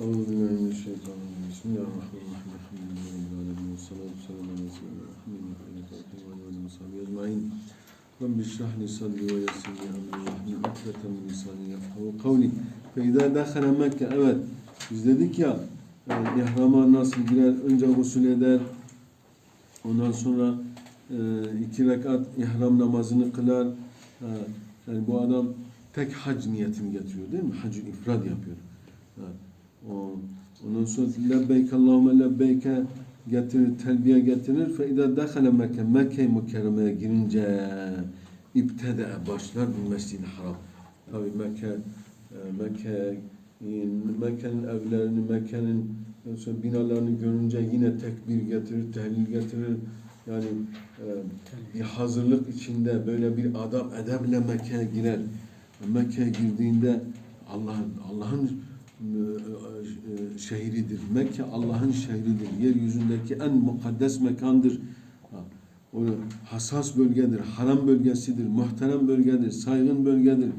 أعوذ بالله من الشيطان الرجيم بسم الله الرحمن الرحيم الحمد لله رب العالمين والصلاة والسلام على سيدنا محمد وعلى آله وعلى وصحبه أجمعين رب اشرح لي صدري ويسر لي أمري واحلل عقدة من لساني يفقهوا قولي فإذا دخل مكة evet biz dedik ya yani ihrama nasıl girer önce gusül eder ondan sonra e, iki rekat ihram namazını kılar Ha, yani bu adam tek hac niyetini getiriyor değil mi? Hacı ifrad yapıyor. Ha, o, ondan sonra lebbeyk Allahümme lebbeyke getirir, telbiye getirir. Fe idâ dehale Mekke, Mekke-i Mükerreme'ye girince ibtede başlar bir mescid haram. Tabi Mekke, e, Mekke, Mekke'nin evlerini, Mekke'nin binalarını görünce yine tekbir getirir, tehlil getirir. Yani e, bir hazırlık içinde böyle bir adam edeble Mekke'ye girer. Mekke'ye girdiğinde Allah'ın Allah'ın şehridir. Mekke Allah'ın şehridir. Yeryüzündeki en mukaddes mekandır. O hassas bölgedir, haram bölgesidir, muhterem bölgedir, saygın bölgedir.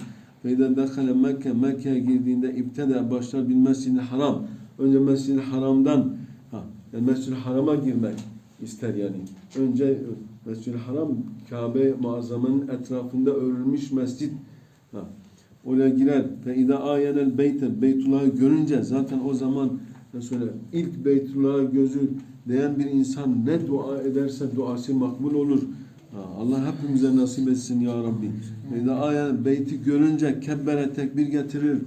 İdâ dekale Mekke, Mekke'ye girdiğinde iptede başlar bil mescid haram. Önce mescid haramdan, ha, yani mescid harama girmek ister yani. Önce mescid haram, Kabe muazzamenin etrafında örülmüş mescid. Ha, Oraya girer ve ida ayenel beyte Beytullah'ı görünce zaten o zaman ne söyle ilk Beytullah'a gözü değen bir insan ne dua ederse duası makbul olur. Allah hepimize nasip etsin ya Rabbi. İda ayenel beyti görünce kebbere tekbir getirir.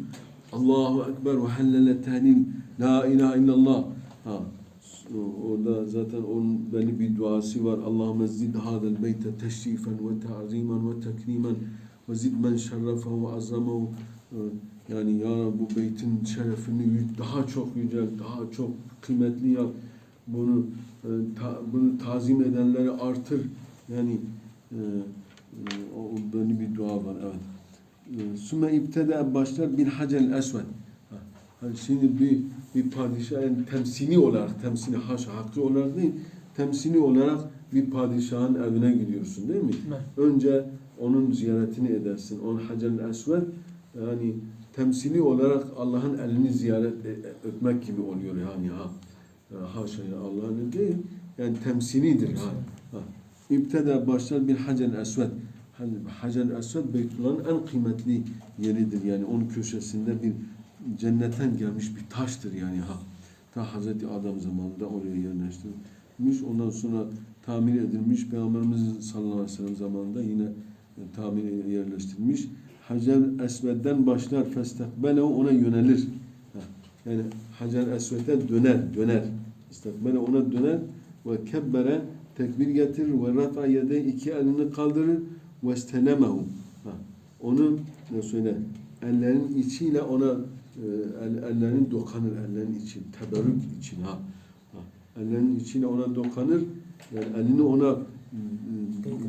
Allahu Ekber ve hellele tehlil La ilahe illallah. Ha, orada zaten onun belli bir duası var. Allahümme zid hadel beyte teşrifen ve ta'zimen ve tekrimen ve zid men şerrefehu ve azzamehu yani ya Rabbi bu beytin şerefini daha çok yücelt, daha çok kıymetli yap. Bunu e, ta- bunu tazim edenleri artır. Yani e, e, o böyle bir dua var. Evet. E, Sümme ibtede başlar bir hacel esved. Ha, hani şimdi bir bir padişahın temsili olarak, temsili haşa hakkı olarak değil, temsili olarak bir padişahın evine gidiyorsun değil mi? Evet. Önce onun ziyaretini edersin. Onun Hacer-i Esved yani temsili olarak Allah'ın elini ziyaret e- öpmek gibi oluyor yani ha. Ha, Haşa ya Allah'ın değil. Yani temsilidir ha. ha. İbteda başlar bir Hacer-i Esved. Hacer-i Esved Beytullah'ın en kıymetli yeridir. Yani onun köşesinde bir cennetten gelmiş bir taştır yani ha. Ta Hazreti Adam zamanında oraya yerleştirilmiş. Ondan sonra tamir edilmiş. Peygamberimiz sallallahu aleyhi ve sellem zamanında yine tamir yerleştirilmiş. Hacer Esved'den başlar festekbele ona yönelir. Yani Hacer Esved'e döner, döner. İstekbele ona döner ve kebbere tekbir getirir ve rafa yede iki elini kaldırır ve istelemehu. Ha, Onu ne söyle ellerin içiyle ona e, el, ellerin dokanır ellerin içi teberrük için ha. ha. Ellerin içiyle ona dokanır yani elini ona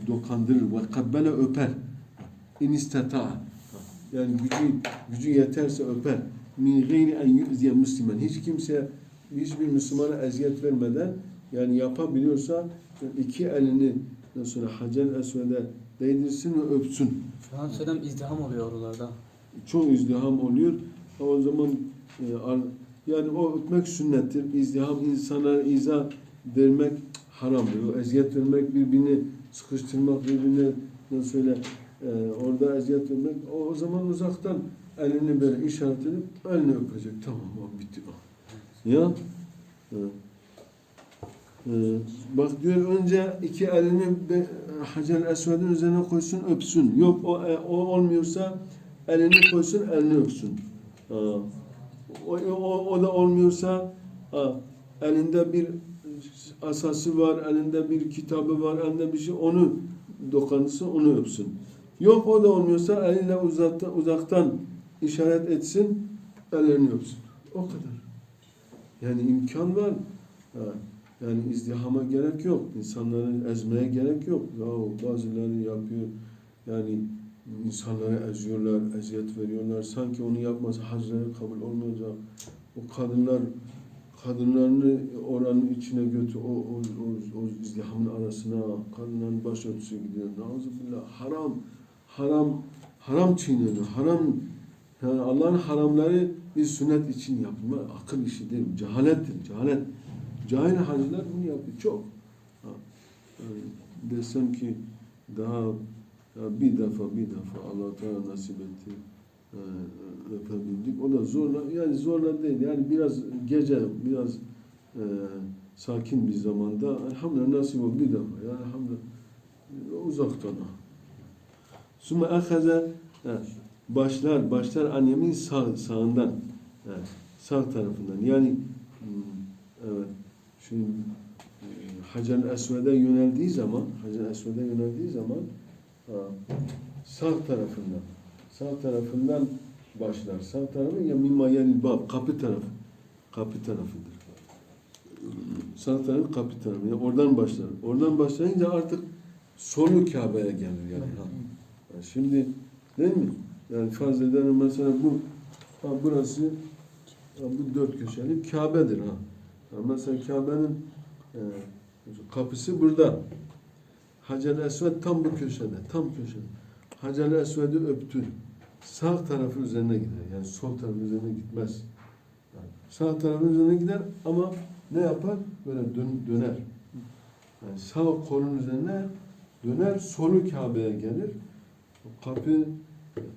dokandırır ve kabbele öper. İn istata. Yani gücü gücü yeterse öper. Min gayri en yu'ziye müslüman. Hiç kimse hiçbir Müslümana eziyet vermeden yani yapabiliyorsa iki elini sonra Hacer Esved'e değdirsin ve öpsün. Şu an söylem izdiham oluyor oralarda. Çok izdiham oluyor. O zaman e, yani o öpmek sünnettir. İzdiham insana iza vermek haramdır. O eziyet vermek, birbirini sıkıştırmak, birbirine nasıl söyle e, orada eziyet vermek. O, o zaman uzaktan elini böyle işaret edip elini öpecek. Tamam o bitti. Ya e, e, bak diyor önce iki elini Hacer Esved'in üzerine koysun öpsün. Yok o, e, o olmuyorsa elini koysun elini öpsün. Ha. O, o, o da olmuyorsa ha, elinde bir asası var, elinde bir kitabı var, elinde bir şey onu dokunsın, onu öpsün. Yok o da olmuyorsa eliyle uzaktan, uzaktan işaret etsin, ellerini öpsün. O kadar. Yani imkan var. Yani izdihama gerek yok. İnsanları ezmeye gerek yok. Ya bazıları yapıyor. Yani insanları eziyorlar, eziyet veriyorlar. Sanki onu yapmasa hacları kabul olmayacak. O kadınlar kadınlarını oranın içine götür, o, o, o, o izdihamın arasına kadınların başörtüsü gidiyor. Nauzubillah. Haram, haram, haram çiğneniyor. Haram, yani Allah'ın haramları bir sünnet için yapılma akıl işi değil, cehalettir, cehalet. Cahil hacılar bunu yapıyor çok. Ha, yani desem ki daha bir defa bir defa Allah Teala nasip etti e, öpebildik. O da zorla yani zorla değil. Yani biraz gece biraz e, sakin bir zamanda elhamdülillah nasip oldu. Bir defa yani elhamdülillah. Uzaktan. Sümme ahaze başlar başlar annemin sağ, sağından evet, sağ tarafından. Yani hmm, evet şu e, Hacer Esved'e yöneldiği zaman Hacer Esved'e yöneldiği zaman ha, sağ tarafından sağ tarafından başlar. Sağ tarafı ya mimma yani bab kapı tarafı. Kapı tarafıdır. Sağ tarafı kapı tarafı. Yani oradan başlar. Oradan başlayınca artık solu Kabe'ye gelir yani. Ha, Şimdi değil mi? Yani farz edelim mesela bu ha, burası ha, bu dört köşeli Kabe'dir ha. ha mesela Kabe'nin e, kapısı burada. Hacer Esved tam bu köşede, tam köşede. Hacer Esved'i öptü. Sağ tarafı üzerine gider. Yani sol tarafı üzerine gitmez. Yani sağ tarafın üzerine gider ama ne yapar? Böyle dön, döner. Yani sağ kolun üzerine döner, solu Kabe'ye gelir. Kapı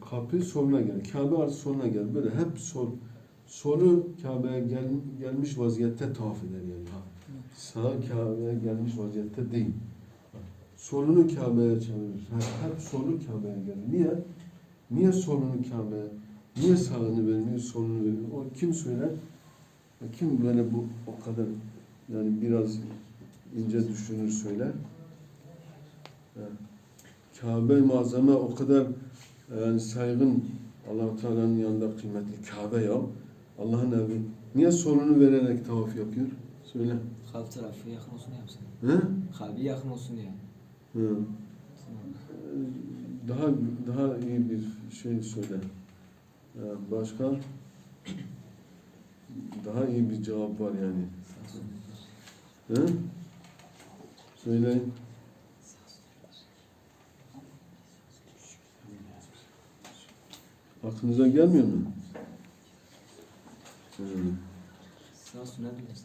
kapı soluna gelir. Kabe artık soluna gelir. Böyle hep sol solu Kabe'ye gel, gelmiş vaziyette tavaf eder yani. Sağ Kabe'ye gelmiş vaziyette değil. Solunu Kabe'ye çevirir. Hep, hep solu Kabe'ye gelir. Niye? Niye solunu Kabe'ye? Niye sağını vermiyor, solunu vermiyor? O kim söyler? Kim böyle bu o kadar yani biraz ince düşünür söyler? Kabe malzeme o kadar yani saygın allah Teala'nın yanında kıymetli Kabe ya. Allah'ın evi. Niye solunu vererek tavaf yapıyor? Söyle. Kalp tarafı yakın olsun yapsın. He? Kalbi yakın olsun diye. Hı. Daha daha iyi bir şey söyle. Ee, Başka? Daha iyi bir cevap var yani. Hı? Söyleyin. Aklınıza gelmiyor mu? Hı. Sağ sünnettir.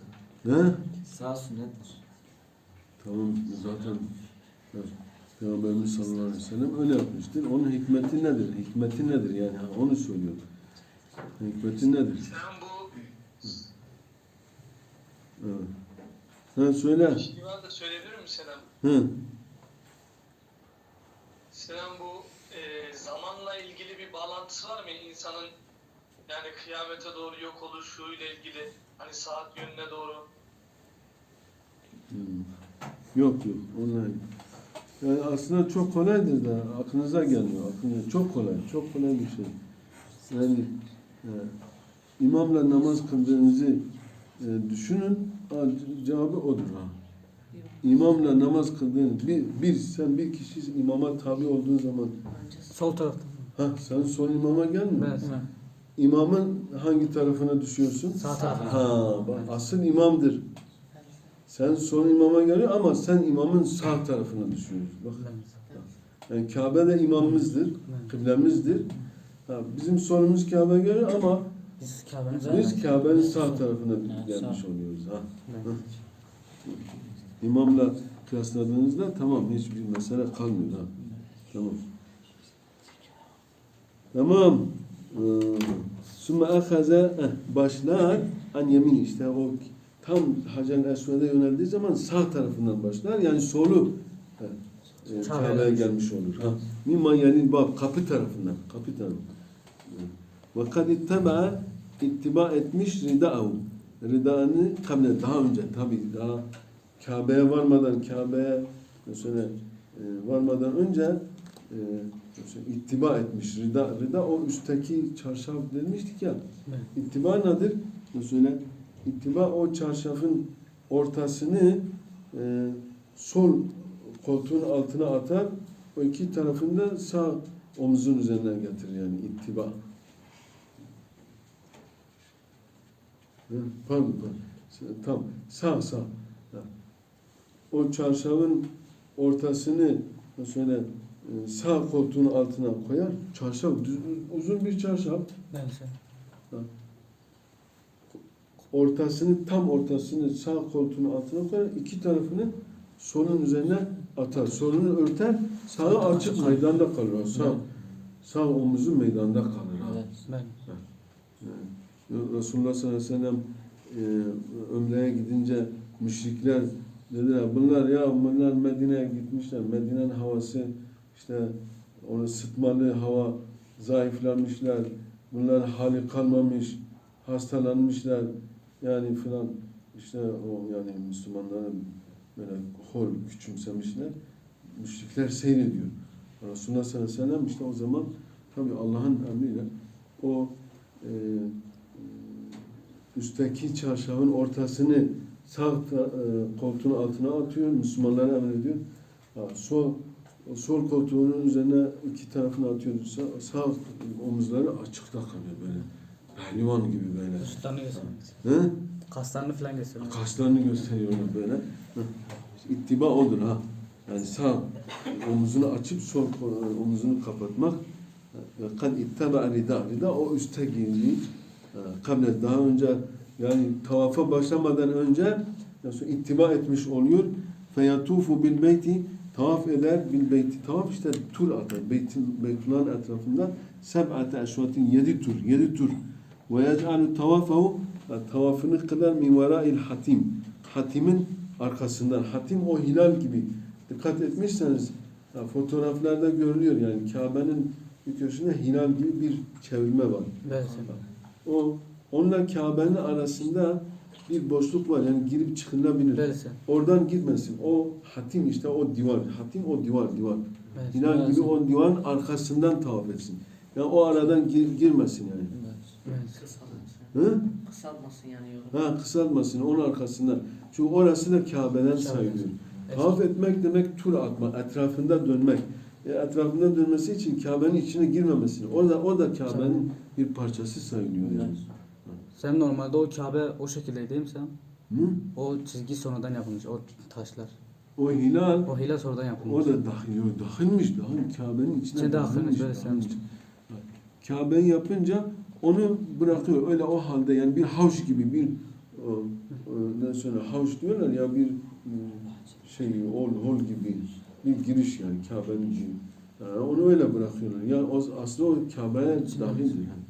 Ne? Sağ sünnettir. Tamam zaten evet, Peygamberimiz sallallahu aleyhi ve sellem öyle yapmıştır. Onun hikmeti nedir? Hikmeti nedir yani? Ha, onu söylüyor. Hikmeti nedir? Sen bu Evet. Ha söyle. şeyi ben de söyleyebilir miyim Selam? Hı. Selam bu e, zamanla ilgili bir bağlantısı var mı insanın yani kıyamete doğru yok oluşuyla ilgili hani saat yönüne doğru Hı. Yok yok. Onlar. Yani aslında çok kolaydır da aklınıza gelmiyor. Aklınıza çok kolay. Çok kolay bir şey. Yani e, imamla namaz kıldığınızı e, düşünün. Ce- cevabı odur ha. İmamla namaz kıldığın bir, bir sen bir kişi imama tabi olduğun zaman Sol tarafta. ha sen son imama gelmiyor. Evet. İmamın hangi tarafına düşüyorsun? Sağ tarafına. Ha, bak, asıl imamdır. Sen son imama geliyor ama sen imamın sağ tarafına düşüyorsun. Bak, yani Kabe de imamımızdır, kıblemizdir. Ha, bizim solumuz Kabe geliyor ama Biz Kabe'nin Kabe'nin sağ tarafına gelmiş oluyoruz. Ha. Evet. İmamla kıyasladığınızda tamam hiçbir mesele kalmıyor. Ha. Tamam. Tamam. Sümme ahaze eh, başlar an yemin işte o tam Hacer Esved'e yöneldiği zaman sağ tarafından başlar. Yani solu e, Kabe'ye gelmiş. olur. Ha. Mimma yani bab kapı tarafından. Kapı tarafından. Ve kad itteba ittiba etmiş rida'ahu. Rida'ını kabile daha önce tabi daha Kabe'ye varmadan Kabe'ye mesela e, varmadan önce e, mesela ittiba etmiş. Rida, rida o üstteki çarşaf demiştik ya. Evet. İttiba nedir? Mesela ittiba o çarşafın ortasını e, sol koltuğun altına atar. O iki tarafını da sağ omuzun üzerine getirir yani ittiba. Pardon, pardon. Tam sağ sağ. O çarşafın ortasını şöyle e, sağ koltuğun altına koyar. Çarşaf uzun bir çarşaf. Neyse. Ortasını tam ortasını sağ koltuğun altına koyar. iki tarafını solun üzerine atar. Solunu örter. Sağı açık meydanda kalır. O Sağ, sağ omuzu meydanda kalır. Ha. Evet. Yani Resulullah sallallahu aleyhi ve sellem e, Ömre'ye gidince müşrikler dediler bunlar ya bunlar Medine'ye gitmişler. Medine'nin havası işte onu sıtmalı hava zayıflamışlar. Bunlar hali kalmamış. Hastalanmışlar. Yani filan işte o yani Müslümanların böyle hor küçümsemişler. Müşrikler seyrediyor. Resulullah sallallahu aleyhi ve sellem işte o zaman tabi Allah'ın emriyle o e, üstteki çarşafın ortasını sağ e, koltuğun altına atıyor. Müslümanlara emrediyor. Ha, sol sol koltuğunun üzerine iki tarafını atıyor. Sağ omuzları açıkta kalıyor böyle. Pehlivan gibi böyle. Vücutlarını gösteriyor. Hı? Kaslarını falan gösteriyor. Kaslarını gösteriyorlar böyle. Hı. İttiba odur ha. Yani sağ omuzunu açıp sol kol- omuzunu kapatmak. Ve kad ittaba rida. Rida o üste giyindiği. Kable daha önce yani tavafa başlamadan önce ittiba etmiş oluyor. Feyatufu bil beyti tavaf eder bil beyti. Tavaf işte tur atar. Beytin, Beytullah'ın etrafında seb'ate eşvatin yedi tur. Yedi tur. Ve yec'alu tavafahu tavafını kılar min vera'il hatim. Hatimin arkasından. Hatim o hilal gibi. Dikkat etmişseniz ya fotoğraflarda görülüyor yani Kabe'nin bir köşesinde hilal gibi bir çevirme var. O onunla Kabe'nin arasında bir boşluk var yani girip çıkılabilir. Ben. Oradan girmesin. O hatim işte o divar. Hatim o divar divar. Ben. Hilal gibi o divarın arkasından tavaf etsin. Yani o aradan gir- girmesin yani. Ben. Hı? Kısaltmasın yani yolu. Ha kısaltmasın onun arkasından. Çünkü orası da Kabe'den sayılıyor. Tavaf etmek demek tur atmak, etrafında dönmek. E, etrafında dönmesi için Kabe'nin içine girmemesini. Orada o da Kabe'nin bir parçası sayılıyor yani. Sen normalde o Kabe o şekilde değil mi sen? Hı? O çizgi sonradan yapılmış. O taşlar. O hilal O hilal sonradan yapılmış. o da dahil, o dahilmiş, dahil Kabe'nin içine İçine dahilmiş, böyle dahilmiş. sen- Kabe'yi yapınca onu bırakıyor. Öyle o halde yani bir havş gibi bir o, o, ne sonra havş diyorlar ya bir e, şey hol hol gibi bir giriş yani Kabe'nin gibi. Yani onu öyle bırakıyorlar. Yani o, aslında o Kabe'ye dahildir yani.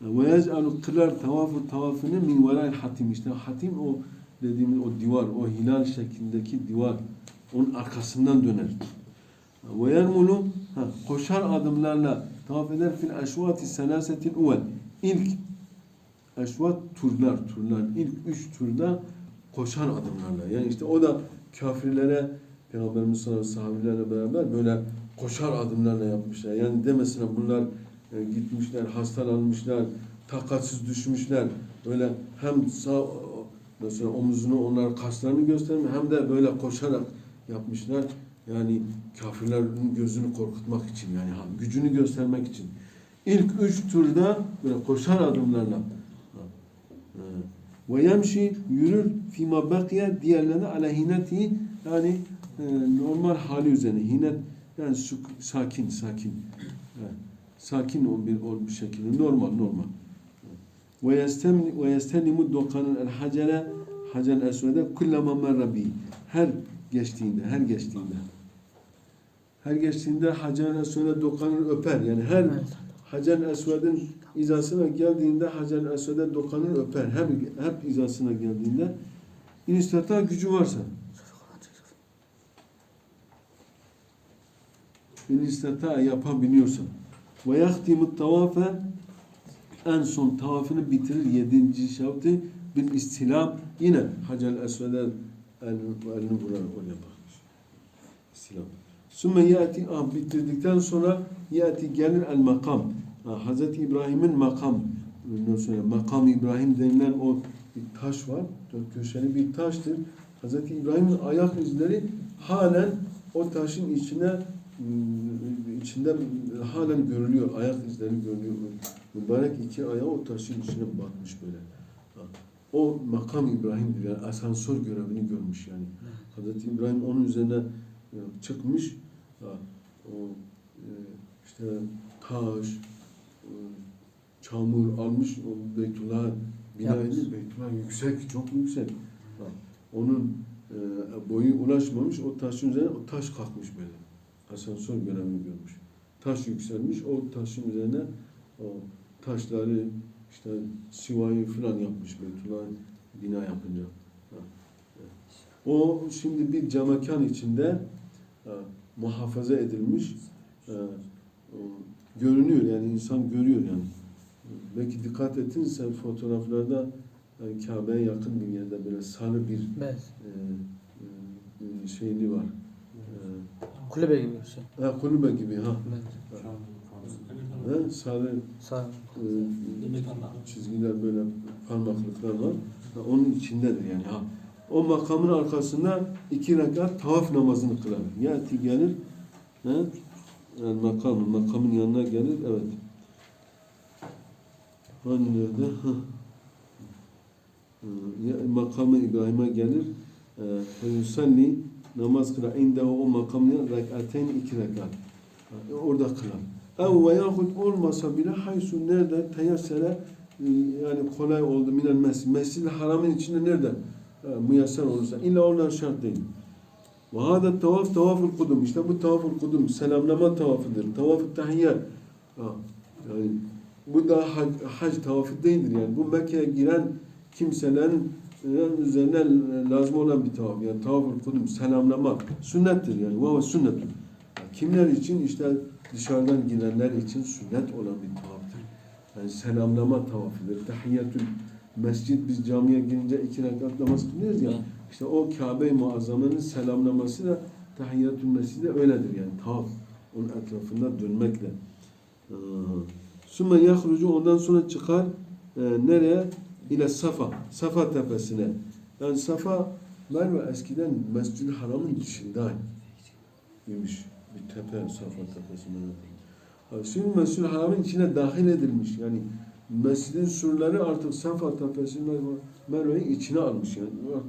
Ve yec'alu kılar tavafu tavafını min vera'il hatim. İşte hatim o dediğimiz o divar, o hilal şeklindeki divar. Onun arkasından döner. Ve yermulu koşar adımlarla tavaf eder fil eşvati selasetil uvel. İlk eşvat turlar, turlar. İlk üç turda koşar adımlarla. Yani işte o da kafirlere Peygamberimiz sallallahu sahabelerle beraber böyle koşar adımlarla yapmışlar. Yani demesine bunlar e, gitmişler, hastalanmışlar, takatsız düşmüşler. Böyle hem sağ mesela omuzunu onlar kaslarını göstermiyor hem de böyle koşarak yapmışlar. Yani kafirlerin gözünü korkutmak için yani gücünü göstermek için. İlk üç turda böyle koşar adımlarla. Ha. ve yemşi yürür fima bakiye diğerlerine ala hineti yani e, normal hali üzerine. Hinet yani sakin sakin. Sakin ol bir, ol bir şekilde. Normal normal. Ve yestem ve yestelimu dokanın el hacere hacer esvede kullama merra her geçtiğinde her geçtiğinde her geçtiğinde hacer esvede dokanır öper yani her Evet. Hacer Esved'in izasına geldiğinde Hacer Esved'e dokanır öper. Hep, hep izasına geldiğinde inistata gücü varsa inistata yapabiliyorsa ve yahtimut tavafe en son tavafını bitirir yedinci şartı bil istilam yine Hacer Esved'e elini, elini vurar oraya bakmış. İstilam. Sümme yati ah bitirdikten sonra yati gelir el makam. Ha, Hazreti İbrahim'in makam. Makam İbrahim denilen o bir taş var. Dört köşeli bir taştır. Hazreti İbrahim'in ayak izleri halen o taşın içine ıı, içinde halen görülüyor. Ayak izleri görülüyor. Mübarek iki ayağı o taşın içine batmış böyle. O makam İbrahim'dir. Yani asansör görevini görmüş yani. Hazreti İbrahim onun üzerine çıkmış. Ha, o e, işte taş, e, çamur almış o Beytullah'a Binayı Yapmış. Beytullah yüksek, çok yüksek. Onun e, boyu ulaşmamış, o taşın üzerine o taş kalkmış böyle. Asansör görevi görmüş. Taş yükselmiş, o taşın üzerine o taşları işte sivayı falan yapmış Beytullah bina yapınca. O şimdi bir camekan içinde ha, muhafaza edilmiş. Ha, o görünüyor yani insan görüyor yani. Belki dikkat ettinse fotoğraflarda yani Kabe'ye yakın bir yerde böyle sarı bir Bez. e, e, şeyli var. Kulübe gibi bir şey. E, ha, kulübe gibi ha. Bez. ha sarı Sağ. e, çizgiler böyle parmaklıklar var. Ha, onun içindedir yani ha. O makamın arkasında iki rekat tavaf namazını kılar. Yati gelir. He? Yani makam, makamın yanına gelir. Evet. Hani nerede? Ya- Makamı İbrahim'e gelir. Ve yusalli namaz kılar. İndehu o makamına rekaten iki rekat. Ha, Orada kılar. Ev ve yahut olmasa bile haysu nerede teyessere e, yani kolay oldu minel mescid. Mescid-i haramın içinde nerede? Müyesser olursa. İlla onlar şart değil. Ve hâda tavaf tavaful kudum. İşte bu tavaful kudum. Selamlama tavafıdır. Tavaf-ı tahiyyat. Ha, Yani bu da hac, hac tavafı değildir yani. Bu Mekke'ye giren kimselerin e, üzerine lazım olan bir tavaf. Yani tavaf-ı kudum, selamlama. Sünnettir yani. Vava sünnettir. Kimler için? işte dışarıdan girenler için sünnet olan bir tavaftır. Yani selamlama tavafıdır. Tahiyyatül mescid biz camiye girince iki rekat namaz kılıyoruz ya. İşte o Kabe-i Muazzama'nın selamlaması da tahiyyatül mescide öyledir yani tavaf. Onun etrafında dönmekle. Sümme yahrucu ondan sonra çıkar e, nereye? İle Safa. Safa tepesine. Yani Safa Merve eskiden Mescid-i Haram'ın dışındaymış. Bir tepe Safa tepesine. Şimdi Mescid-i Haram'ın içine dahil edilmiş. Yani mescidin surları artık Safa Merve- Merve'yi içine almış. Yani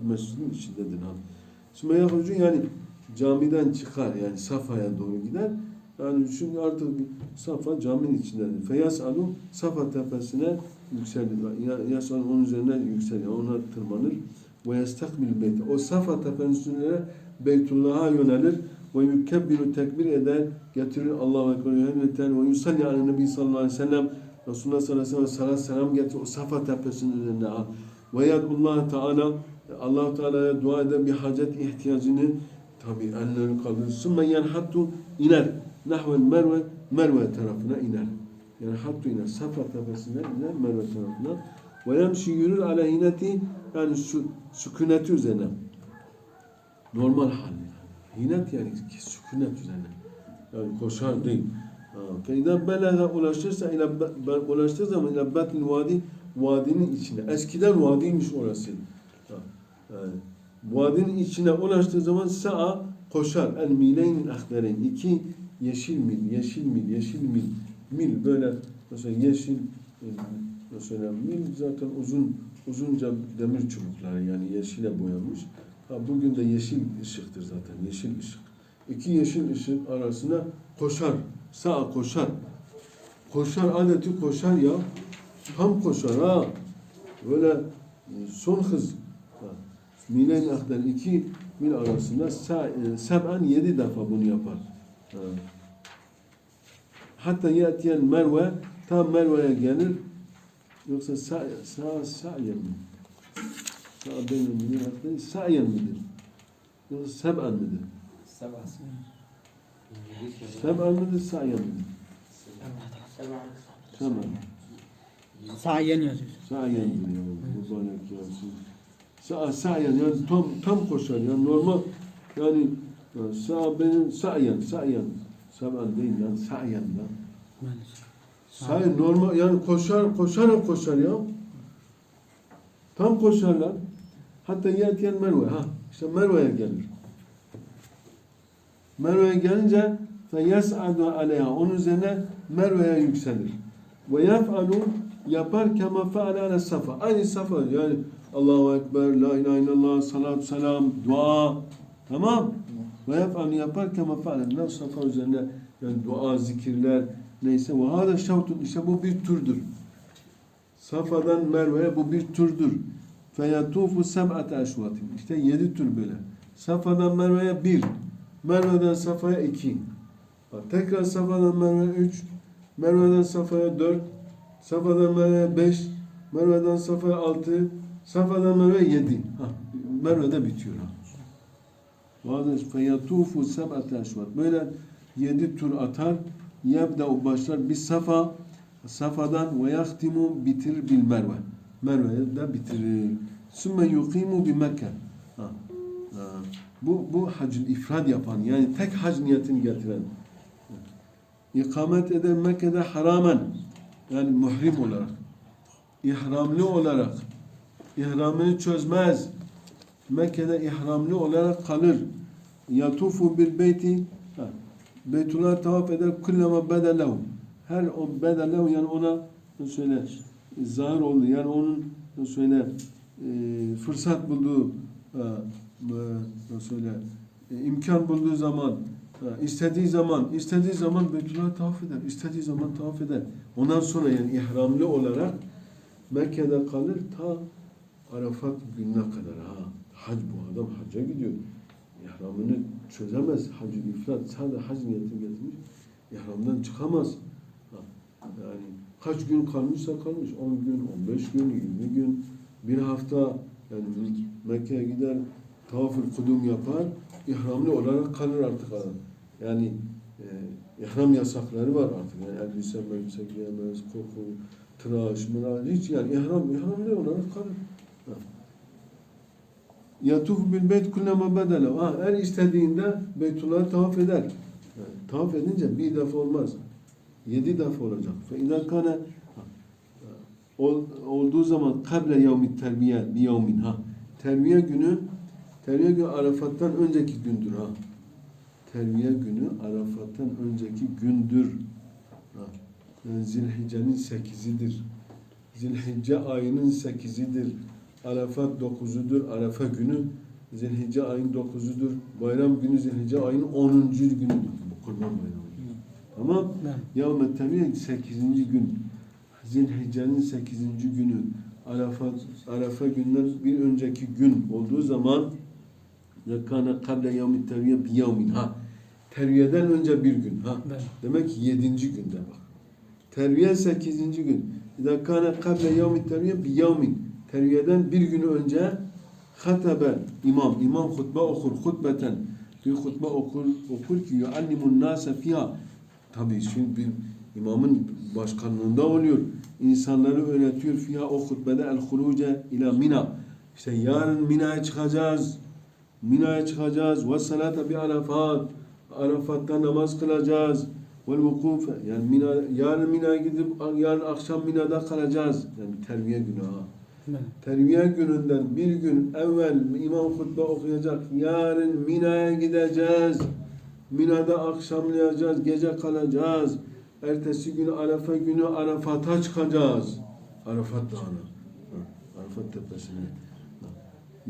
mescidin içindedir. Ha. Sümme yahrucu yani camiden çıkar yani Safa'ya doğru gider. Yani çünkü artık Safa caminin içindedir. Feyas alu Safa tepesine yükselir. Ya- Yas onun üzerine yükselir. Ona tırmanır. Ve yestakbil beyt. O Safa tepesinin üstüne Beytullah'a yönelir. Ve yukebbiru tekbir eder. Getirir Allahu Ekber. Ve ve yusalli ala nebi sallallahu aleyhi ve sellem. Resulullah sallallahu aleyhi ve sellem selam getirir. O Safa tepesinin üzerine. ha. Ve yadullah Teala Allah Teala'ya dua eder bir hacet ihtiyacını tabi ellerini kaldırır. Sümme yenhattu iner. Nahvel Merve, Merve tarafına iner. Yani hattu iner. Safa tepesine iner Merve tarafına. Ve yemşi yürür aleyhineti yani su, sükuneti üzerine. Normal hali. Hinet yani sükunet üzerine. Yani koşar değil. Feyda belaga ulaşırsa ila be- ulaştığı zaman ila batnil vadi vadinin içine. Eskiden vadiymiş orası. Vadinin içine ulaştığı zaman sa'a koşar. El mileyn ahdereyn. iki yeşil mil, yeşil mil, yeşil mil. Mil böyle mesela yeşil e, mesela mil zaten uzun uzunca demir çubukları yani yeşile boyanmış. Ha, bugün de yeşil ışıktır zaten. Yeşil ışık. İki yeşil ışık arasına koşar. Sağa koşar. Koşar adeti koşar ya. Tam koşar ha. Böyle e, son hız. Milen akden iki mil arasında e, seb'an yedi defa bunu yapar. Ha. Hatta yetiyen Merve tam Merve'ye gelir. Yoksa sa, sa, sa'yen mi? Sa benim milen akden sa'yen midir? Yoksa seb'an midir? Sabah. Seb'an midir sa'yen midir? Seb'an. Sayen yazıyor. Sa'yen diyor. Mübarek yansın. Sa sa'yen yani tam tam koşar yani normal yani e, sa benim sa'yen sa'yen sabah değil lan sa'yen lan. Sa'yen normal yani koşar koşar koşar ya. Tam koşarlar. Hatta yerken Merve ha işte Merve'ye gelir. Merve'ye gelince fe yes'adu aleyha onun üzerine Merve'ye yükselir. Ve yef'alu yapar kema fe'ale ala safa. Aynı safa yani Allahu Ekber, La ilahe illallah, salatü selam, dua. Tamam. Ve yef'alu yapar kema fe'ale. Ne safa üzerine yani dua, zikirler neyse. Ve hâda şavtun. işte bu bir türdür. Safa'dan Merve'ye bu bir turdur. Feyatufu seb'ate eşvatin. İşte yedi tur böyle. Safa'dan Merve'ye bir. Merve'den Safa'ya iki. Bak, tekrar Safa'dan Merve'ye üç. Merve'den Safa'ya dört. Safa'dan Merve'ye beş. Merve'den Safa'ya altı. Safa'dan Merve'ye yedi. Ha, Merve'de bitiyor. Ha. Vadır feyatufu seb'ate eşvat. Böyle yedi tur atar. Yebda başlar bir safa. Safadan ve yahtimu bitirir bil merve. Merve'ye de bitirir. Sümme yuqimu bi Mekke. Bu, bu hacül ifrad yapan yani tek hac niyetini getiren. İkamet eder Mekke'de haramen yani muhrim olarak. ihramlı olarak. ihramını çözmez. Mekke'de ihramlı olarak kalır. Yatufu bil beyti Beytullah tavaf eder kullama bedelehu. Her o bedelehu yani ona söyle zahir oldu. Yani onun söyle e, fırsat bulduğu e, nasıl söyle e, imkan bulduğu zaman istediği zaman istediği zaman Beytullah tavaf eder. istediği zaman tavaf eder. Ondan sonra yani ihramlı olarak Mekke'de kalır ta Arafat gününe kadar ha. Hac bu adam hacca gidiyor. İhramını çözemez. Hacı ifrat sadece hac niyetini getirmiş. İhramdan çıkamaz. Ha. Yani kaç gün kalmışsa kalmış. 10 gün, 15 gün, 20 gün, bir hafta yani Mekke'ye gider tavaf-ı kudum yapar. İhramlı olarak kalır artık adam. Yani e, ihram yasakları var artık. Yani elbise, melbise giyemez, koku, tıraş, mıraş, hiç yani ihram, ihramlı olarak kalır. Ha. Yatuf bil beyt kullama bedele. Ha, her istediğinde Beytullah'ı tavaf eder. Yani, tavaf edince bir defa olmaz. Yedi defa olacak. Fe idâ kâne olduğu zaman kable yevmi terbiye bi yevmin ha. Terbiye günü terbiye günü Arafat'tan önceki gündür ha. Terbiye günü Arafat'tan önceki gündür. Ha. Yani Zilhicce'nin sekizidir. Zilhicce ayının sekizidir. Arafat dokuzudur. Arafa günü Zilhicce ayın dokuzudur. Bayram günü Zilhicce ayın onuncu günüdür. Bu kurban bayramı. Tamam. Yavme Tebiye 8. gün. Zilhicce'nin 8. günü. Arafat, Arafa günden bir önceki gün olduğu zaman yakana kable yevmi terviye bi yevmin. Ha. Terviyeden önce bir gün. Ha. Ben. Demek ki 7. günde bak. Terviye 8. gün. İzâ kâne kable yevmi terviye bi yevmin. Terviyeden bir gün önce hatabe imam. İmam hutbe okur. Hutbeten. Bir hutbe okur, okur ki yuallimun nâse fiyâ. Tabii şimdi bir imamın başkanlığında oluyor. İnsanları öğretiyor fiha o hutbede el huruce ila mina. İşte yarın Mina'ya çıkacağız. Mina'ya çıkacağız. Ve salata bi arafat. Arafat'ta namaz kılacağız. Vel vukufe. Yani Mina, yarın Mina'ya gidip yarın akşam Mina'da kalacağız. Yani terbiye günü ha. Terbiye gününden bir gün evvel imam hutbe okuyacak. Yarın Mina'ya gideceğiz. Mina'da akşamlayacağız, gece kalacağız. Ertesi günü Arafa günü Arafat'a çıkacağız. Arafat Dağı'na. Arafat tepesine.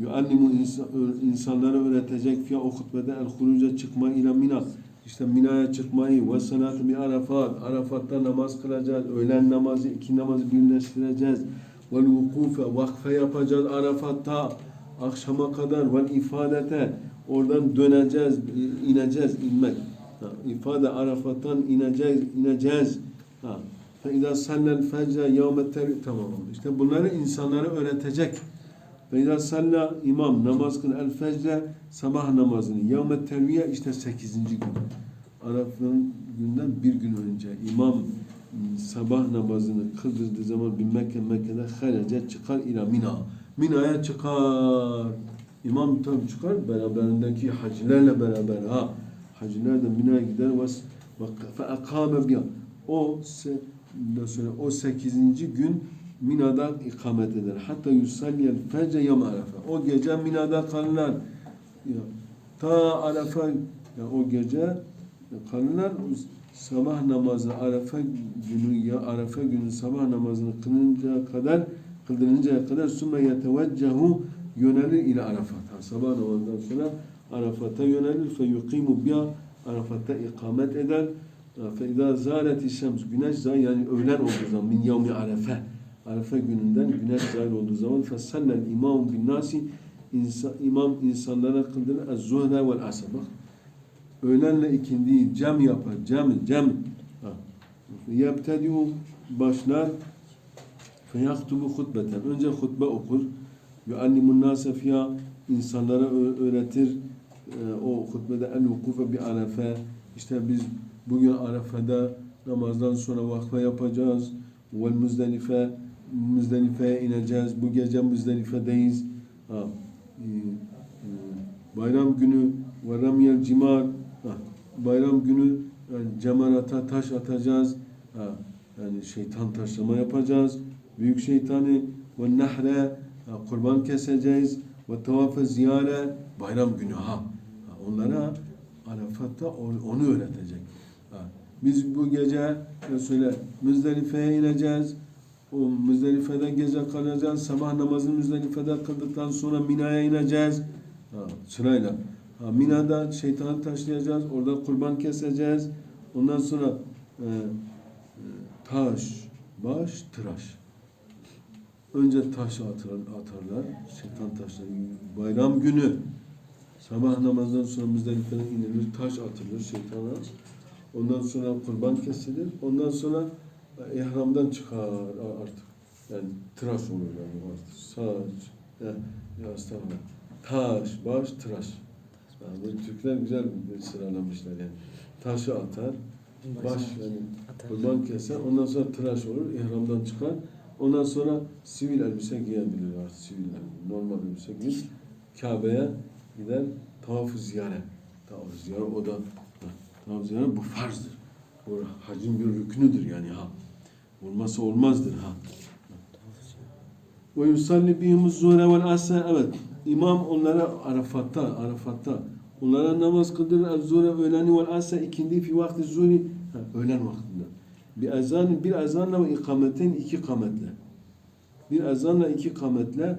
Yuallimu insa- insanlara öğretecek fiya o hutbede el huruca çıkma ila Mina. İşte Mina'ya çıkmayı ve salatı bir Arafat. Arafat'ta namaz kılacağız. Öğlen namazı, iki namazı birleştireceğiz. Vel vukufe, vakfe yapacağız Arafat'ta. Akşama kadar vel ifadete. Oradan döneceğiz, ineceğiz, inmek. Ha, ifade Arafat'tan ineceğiz, ineceğiz. Ha. Fe izâ sallel fecre tervi. Tamam. İşte bunları insanlara öğretecek. Ve izâ salla imam namaz kıl el fecre sabah namazını. Yevmet terviye işte 8. gün. Arafat'ın günden bir gün önce imam sabah namazını kıldırdığı zaman bir Mekke Mekke'de harece çıkar ila Mina. Mina'ya çıkar. İmam tam çıkar beraberindeki hacilerle beraber ha. Haciler de Mina'ya gider ve fe akame. O se, o 8. gün Mina'da ikamet eder. Hatta yusalliyel fece yem arafa. O gece Mina'da kalırlar. Ya, ta Arafa ya o gece kalırlar. Sabah namazı Arafa günü ya Arafa günü sabah namazını kılınca kadar kıldırıncaya kadar sümme yeteveccehu yönelir ile Arafat. Ha, sabah namazından sonra Arafat'a yönelir fe yuqimu biha Arafat'ta ikamet eder. Fe izâ zâleti şems güneş yani öğlen olduğu zaman min yevmi arefe Arefe gününden güneş zahir olduğu zaman fesellel imam bin nasi imam insanlara kıldırır az zuhre vel asr bak öğlenle ikindiyi cem yapar cem cem. Yebtediu başlar feyaktubu hutbeten önce hutbe okur. yuallimun nase fiha insanlara öğretir. E, o hutbede el vukufe bi arefe işte biz bugün arefede namazdan sonra vakfe yapacağız. Vel muzdelife Müzdelife'ye ineceğiz. Bu gece Müzdelife'deyiz. Ha. e, e, Bayram günü ve ramyel cimar. Ha. Bayram günü yani cemarata taş atacağız. Ha. Yani şeytan taşlama yapacağız. Büyük şeytanı ve nahre ha, kurban keseceğiz. Ve tavafe ziyare bayram günü ha. ha. Onlara Arafat'ta onu öğretecek. Ha. Biz bu gece söyle Müzdelife'ye ineceğiz. O Müzdelife'de gece kalacağız. Sabah namazını Müzdelife'de kıldıktan sonra Mina'ya ineceğiz. Ha, sırayla. Ha, Mina'da şeytanı taşlayacağız. Orada kurban keseceğiz. Ondan sonra e, e, taş, baş, tıraş. Önce taş atar, atarlar. Şeytan taşları. Bayram günü sabah namazdan sonra Müzdelife'den inilir. Taş atılır şeytana. Ondan sonra kurban kesilir. Ondan sonra ihramdan çıkar artık. Yani tıraş olur yani artık. Saç, ya, ya estağfurullah. Taş, baş, tıraş. Yani bu Türkler güzel bir sıralamışlar yani. Taşı atar, baş yani kurban keser, ondan sonra tıraş olur, ihramdan çıkar. Ondan sonra sivil elbise giyebilir artık sivil elbise, normal elbise giyip Kabe'ye gider, tavaf-ı ziyaret. Tavaf-ı ziyaret o da ha, tavaf-ı ziyaret bu farzdır. Bu hacin bir rüknüdür yani ha. Olmazsa olmazdır ha. Ve yusalli bihimuz zuhre vel asr. Evet. İmam onlara Arafat'ta, Arafat'ta onlara namaz kıldırır. Zuhre öğleni vel asr ikindi fi vakti zuhri. Öğlen vaktinde. Bir ezan, bir ezanla ve ikametin iki kametle. Bir ezanla iki kametle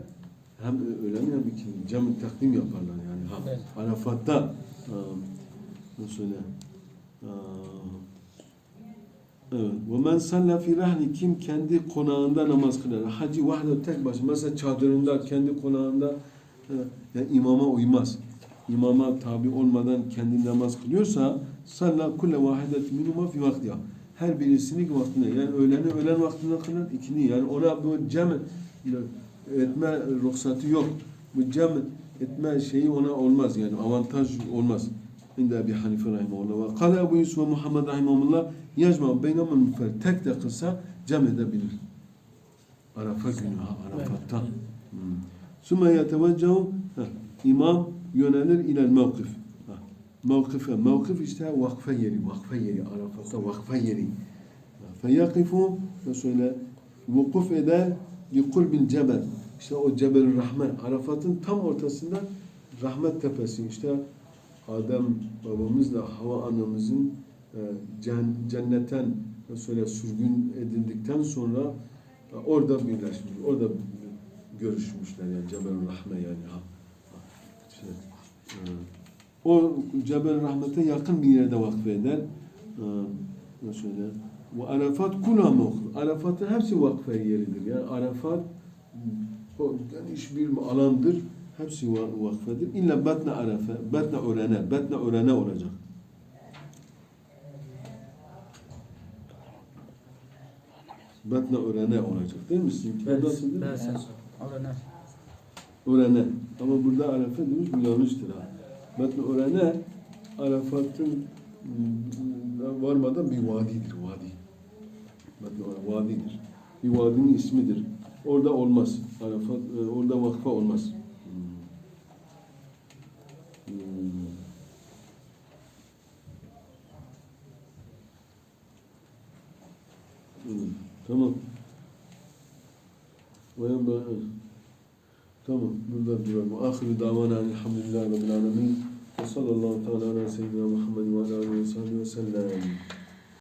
hem öğleni hem ikindi. Cem takdim yaparlar yani. Ha. Arafat'ta ha, nasıl söyle? Evet. Ve men salla fi rahli kim kendi konağında namaz kılar. Hacı vahde tek başına mesela çadırında kendi konağında e, yani imama uymaz. İmama tabi olmadan kendi namaz kılıyorsa salla kulle vahidet minuma fi vaktiha. Her birisini vaktinde yani öğleni öğlen vaktinde kılar ikini yani ona bu cem etme ruhsatı yok. Bu cem etme şeyi ona olmaz yani avantaj olmaz inda Ebi Hanife rahimahullah ve kale Ebu Yusuf ve Muhammed rahimahullah yecma beynamel müfer tek de kılsa cem edebilir. Arafa günü ha Arafat'ta. Hmm. Sümme yeteveccehu imam yönelir ilel mevkif. Mevkife. Mevkif işte vakfe yeri. Vakfe yeri. Arafat'ta vakfe yeri. Feyakifu şöyle vukuf eder bi kulbil cebel. İşte o Cebel Rahmet. Arafat'ın tam ortasında Rahmet Tepesi. İşte Adem babamızla Hava anamızın e, cen- cennetten söyle sürgün edildikten sonra e, orada birleşmiş, orada görüşmüşler yani Cebel Rahme yani ha. işte, e, o Cebel Rahmet'e yakın bir yerde vakfeder. Ne söyle? Bu Arafat kula mevkuf. Arafat'ın hepsi vakfe yeridir. Yani Arafat o geniş bir alandır. Hepsi va- vakfedir. İlla batna arafe, batna örene, batna örene olacak. Batna örene olacak değil mi? Sizinki nasıl değil mi? Orada Örene. Ama burada arafe demiş bu yanlıştır ha. Batna örene Arafat'ın mm, varmadan bir vadidir, vadi. Batna örene, vadidir. Bir vadinin ismidir. Orada olmaz. Arafat, e, orada vakfa olmaz. تمام. وآخر دعوانا عن الحمد لله رب العالمين وصلى الله تعالى على سيدنا محمد وعلى آله وصحبه وسلم.